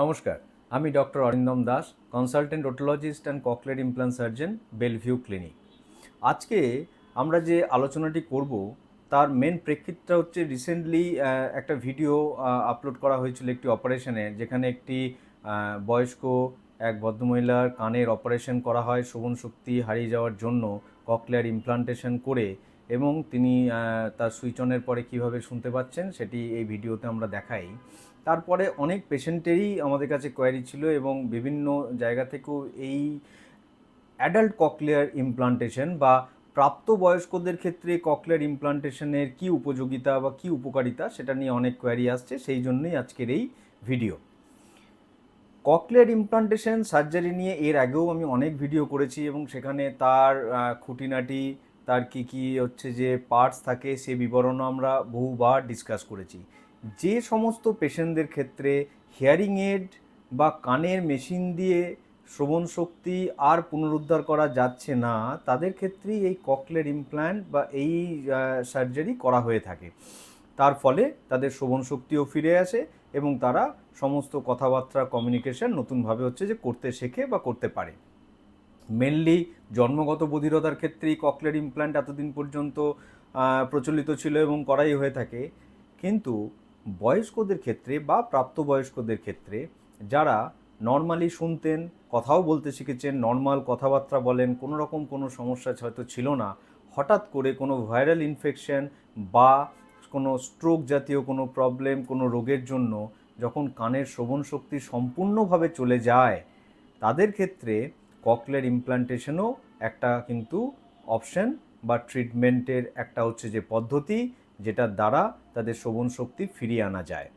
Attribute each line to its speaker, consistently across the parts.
Speaker 1: নমস্কার, আমি doctor Arindam Das consultant otologist and cochlear implant surgeon Bellevue clinic আজকে আমরা যে আলোচনাটি করব, তার মেন প্রেক্ষিতটা হচ্ছে রিসেন্টলি একটা ভিডিও আপলোড করা হয়েছিল একটি অপারেশনে যেখানে একটি বয়স্ক এক ভদ্রমহিলার কানের অপারেশন করা হয় শ্রবণ শক্তি হারিয়ে যাওয়ার জন্য ককলিয়ার ইমপ্লান্টেশন করে। এবং তিনি তার সুইচ অনের পরে কীভাবে শুনতে পাচ্ছেন সেটি এই ভিডিওতে আমরা দেখাই। তারপরে অনেক পেশেন্টেরই আমাদের কাছে কোয়ারি ছিল এবং বিভিন্ন জায়গা থেকেও এই অ্যাডাল্ট ককলিয়ার ইমপ্লান্টেশন বা প্রাপ্তবয়স্কদের ক্ষেত্রে ককলিয়ার ইমপ্লান্টেশনের কি উপযোগিতা বা কি উপকারিতা সেটা নিয়ে অনেক কোয়ারি আসছে, সেই জন্যই আজকের এই ভিডিও। ককলিয়ার ইমপ্লান্টেশন সার্জারি নিয়ে এর আগেও আমি অনেক ভিডিও করেছি এবং সেখানে তার খুঁটিনাটি তার কি কি হচ্ছে যে পার্টস থাকে সে বিবরণও আমরা বহুবার ডিসকাস করেছি। যে সমস্ত পেশেন্টদের ক্ষেত্রে হিয়ারিং এড বা কানের মেশিন দিয়ে শ্রবণ শক্তি আর পুনরুদ্ধার করা যাচ্ছে না, তাদের ক্ষেত্রেই এই ককলের ইমপ্ল্যান্ট বা এই সার্জারি করা হয়ে থাকে। তার ফলে তাদের শ্রবণ শক্তিও ফিরে আসে এবং তারা সমস্ত কথাবার্তা কমিউনিকেশন নতুনভাবে হচ্ছে যে করতে শেখে বা করতে পারে। মেনলি জন্মগত বধিরতার ক্ষেত্রেই ককলের ইমপ্ল্যান্ট এতদিন পর্যন্ত প্রচলিত ছিল এবং করাই হয়ে থাকে। কিন্তু বয়স্কদের ক্ষেত্রে বা প্রাপ্তবয়স্কদের ক্ষেত্রে যারা নর্মালি শুনতেন, কথাও বলতে শিখেছেন নর্মাল কথাবার্তা বলেন, কোনো রকম কোনো সমস্যা হয়তো ছিল না, হঠাৎ করে কোনো ভাইরাল ইনফেকশন বা কোনো স্ট্রোক জাতীয় কোনো প্রবলেম কোনো রোগের জন্য যখন কানের শ্রবণ শক্তি সম্পূর্ণভাবে চলে যায়, তাদের ক্ষেত্রে ককলের ইমপ্লান্টেশনও একটা কিন্তু অপশন বা ট্রিটমেন্টের একটা হচ্ছে যে পদ্ধতি যেটার দ্বারা তাদের শ্রবণ শক্তি ফিরিয়ে আনা যায়।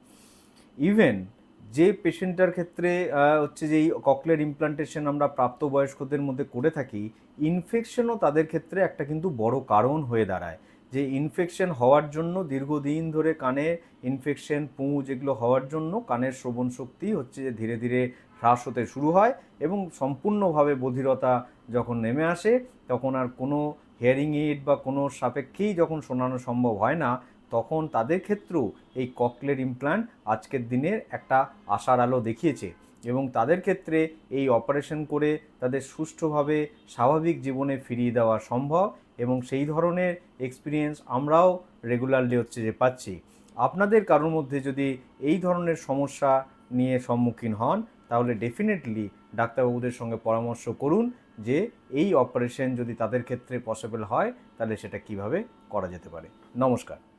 Speaker 1: ইভেন যে পেশেন্টটার ক্ষেত্রে হচ্ছে যে এই ককলের ইমপ্লান্টেশন আমরা প্রাপ্তবয়স্কদের মধ্যে করে থাকি ইনফেকশনও তাদের ক্ষেত্রে একটা কিন্তু বড় কারণ হয়ে দাঁড়ায়। যে ইনফেকশন হওয়ার জন্য দীর্ঘদিন ধরে কানে ইনফেকশন পুঁজ এগুলো হওয়ার জন্য কানের শ্রবণ শক্তি হচ্ছে যে ধীরে ধীরে হ্রাস হতে শুরু হয় এবং সম্পূর্ণভাবে বধিরতা যখন নেমে আসে, তখন আর কোনো হিয়ারিং এইড বা কোনো সাপেক্ষেই যখন শোনানো সম্ভব হয় না, তখন তাদের ক্ষেত্রেও এই ককলের ইমপ্ল্যান্ট আজকের দিনের একটা আশার আলো দেখিয়েছে এবং তাদের ক্ষেত্রে এই অপারেশন করে তাদের সুষ্ঠুভাবে স্বাভাবিক জীবনে ফিরিয়ে দেওয়া সম্ভব এবং সেই ধরনের এক্সপিরিয়েন্স আমরাও রেগুলারলি হচ্ছে যে পাচ্ছি। আপনাদের কারোর মধ্যে যদি এই ধরনের সমস্যা নিয়ে সম্মুখীন হন তাহলে ডেফিনেটলি ডাক্তারবাবুদের সঙ্গে পরামর্শ করুন যে এই অপারেশন যদি তাদের ক্ষেত্রে পসিবল হয়, তাহলে সেটা কীভাবে করা যেতে পারে। নমস্কার।